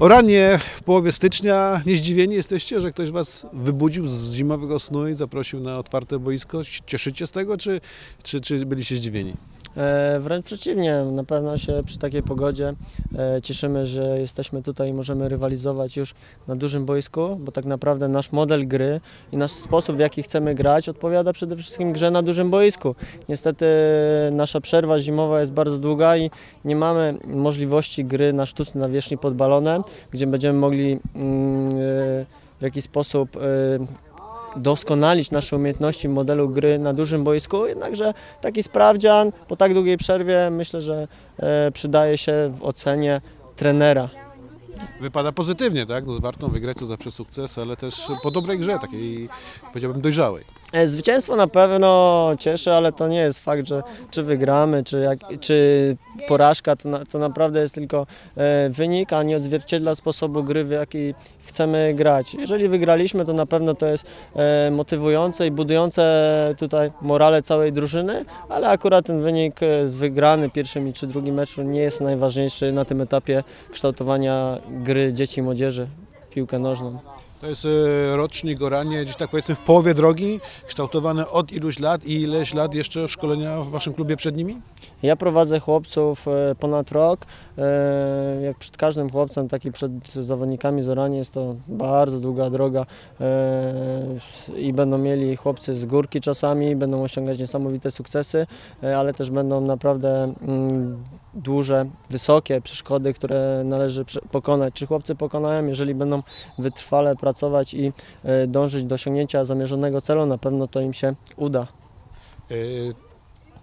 O ranie w połowie stycznia nie zdziwieni jesteście, że ktoś Was wybudził z zimowego snu i zaprosił na otwarte boisko? Cieszycie z tego, czy, czy, czy byliście zdziwieni? E, wręcz przeciwnie, na pewno się przy takiej pogodzie e, cieszymy, że jesteśmy tutaj i możemy rywalizować już na dużym boisku, bo tak naprawdę nasz model gry i nasz sposób, w jaki chcemy grać, odpowiada przede wszystkim grze na dużym boisku. Niestety nasza przerwa zimowa jest bardzo długa i nie mamy możliwości gry na sztucznej nawierzchni pod balonem, gdzie będziemy mogli mm, e, w jakiś sposób doskonalić nasze umiejętności w modelu gry na dużym boisku, jednakże taki sprawdzian po tak długiej przerwie myślę, że e, przydaje się w ocenie trenera. Wypada pozytywnie, tak? No z Wartą wygrać to zawsze sukces, ale też po dobrej grze, takiej powiedziałbym dojrzałej. E, Zwycięstwo na pewno cieszy, ale to nie jest fakt, że czy wygramy, czy, jak, czy porażka, to, na, to naprawdę jest tylko e, wynik, a nie odzwierciedla sposobu gry, w jaki chcemy grać. Jeżeli wygraliśmy, to na pewno to jest e, motywujące i budujące tutaj morale całej drużyny, ale akurat ten wynik e, z wygrany pierwszym czy drugim meczu nie jest najważniejszy na tym etapie kształtowania gry dzieci i młodzieży piłkę nożną. To jest e, rocznik Oranie, gdzieś tak powiedzmy w połowie drogi, kształtowane od iluś lat i ileś lat jeszcze szkolenia w Waszym klubie przed nimi? Ja prowadzę chłopców e, ponad rok. E, Jak przed każdym chłopcem, tak i przed zawodnikami z Oranie jest to bardzo długa droga i będą mieli chłopcy z górki czasami, będą osiągać niesamowite sukcesy, ale też będą naprawdę mm, duże, wysokie przeszkody, które należy pokonać. Czy chłopcy pokonają, jeżeli będą wytrwale pracować i e, dążyć do osiągnięcia zamierzonego celu, na pewno to im się uda. E,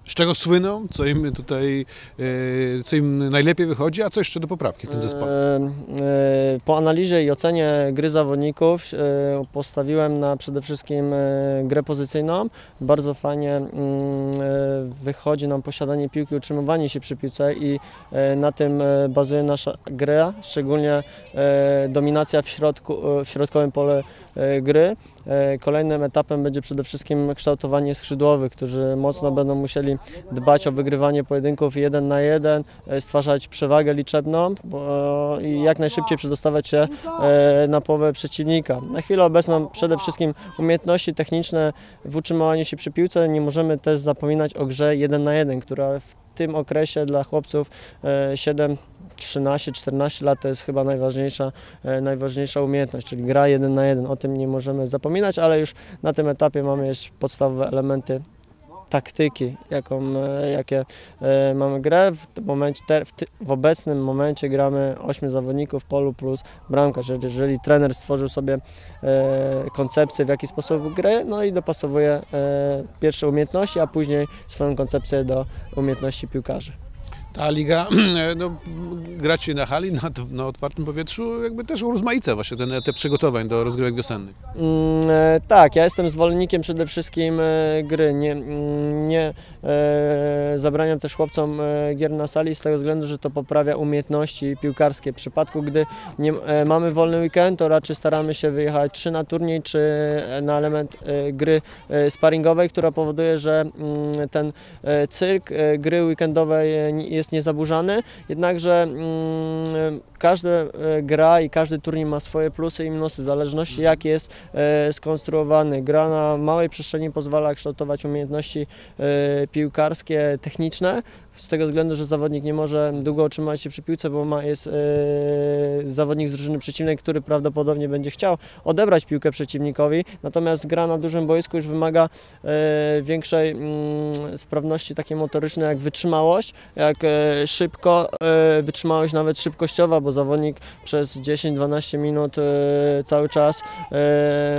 Z czego słyną, co im tutaj, e, co im najlepiej wychodzi, a co jeszcze do poprawki w tym zespole? E, e, Po analizie i ocenie gry zawodników postawiłem na przede wszystkim grę pozycyjną. Bardzo fajnie mm, wychodzi nam posiadanie piłki, utrzymywanie się przy piłce i na tym bazuje nasza gra, szczególnie dominacja w, środku, w środkowym pole gry. Kolejnym etapem będzie przede wszystkim kształtowanie skrzydłowych, którzy mocno będą musieli dbać o wygrywanie pojedynków jeden na jeden, e, stwarzać przewagę liczebną bo, i jak najszybciej przedostawać się e, na połowę przeciwnika. Na chwilę obecną przede wszystkim umiejętności techniczne w utrzymywaniu się przy piłce. Nie możemy też zapominać o grze jeden na jeden, która w tym okresie dla chłopców e, 7 13-14 lat to jest chyba najważniejsza, e, najważniejsza umiejętność, czyli gra jeden na jeden. O tym nie możemy zapominać, ale już na tym etapie mamy jeszcze podstawowe elementy taktyki, jaką, e, jakie e, mamy grę. W, momencie, w, ty, w obecnym momencie gramy 8 zawodników polu plus bramkarz. Jeżeli, trener stworzył sobie e, koncepcję, w jaki sposób grę, no i dopasowuje pierwsze umiejętności, a później swoją koncepcję do umiejętności piłkarzy. Ta liga, no, gracie na hali, na, na otwartym powietrzu, jakby też urozmaica właśnie ten, te przygotowań do rozgrywek wiosennych. Mm, e, tak, ja jestem zwolennikiem przede wszystkim e, gry. Nie, mm, nie e, zabraniam też chłopcom e, gier na sali z tego względu, że to poprawia umiejętności piłkarskie. W przypadku, gdy nie, e, mamy wolny weekend, to raczej staramy się wyjechać czy na turniej, czy na element e, gry e, sparingowej, która powoduje, że mm, ten e, cyrk e, gry weekendowej e, nie- jest niezaburzany. Jednakże mm, każda e, gra i każdy turniej ma swoje plusy i minusy, w zależności jak jest e, skonstruowany. Gra na małej przestrzeni pozwala kształtować umiejętności e, piłkarskie, techniczne, z tego względu, że zawodnik nie może długo utrzymać się przy piłce, bo ma, jest e, zawodnik z drużyny przeciwnej, który prawdopodobnie będzie chciał odebrać piłkę przeciwnikowi, natomiast gra na dużym boisku już wymaga e, większej mm, sprawności takiej motorycznej jak wytrzymałość, jak e, szybko, wytrzymałość nawet szybkościowa, bo zawodnik przez 10-12 minut cały czas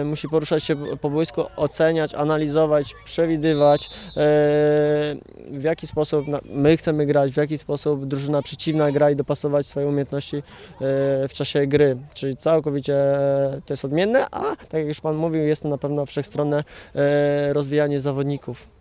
musi poruszać się po boisku, oceniać, analizować, przewidywać, w jaki sposób na- my chcemy grać, w jaki sposób drużyna przeciwna gra i dopasować swoje umiejętności e, w czasie gry. Czyli całkowicie e, to jest odmienne, a tak jak już Pan mówił, jest to na pewno wszechstronne e, rozwijanie zawodników.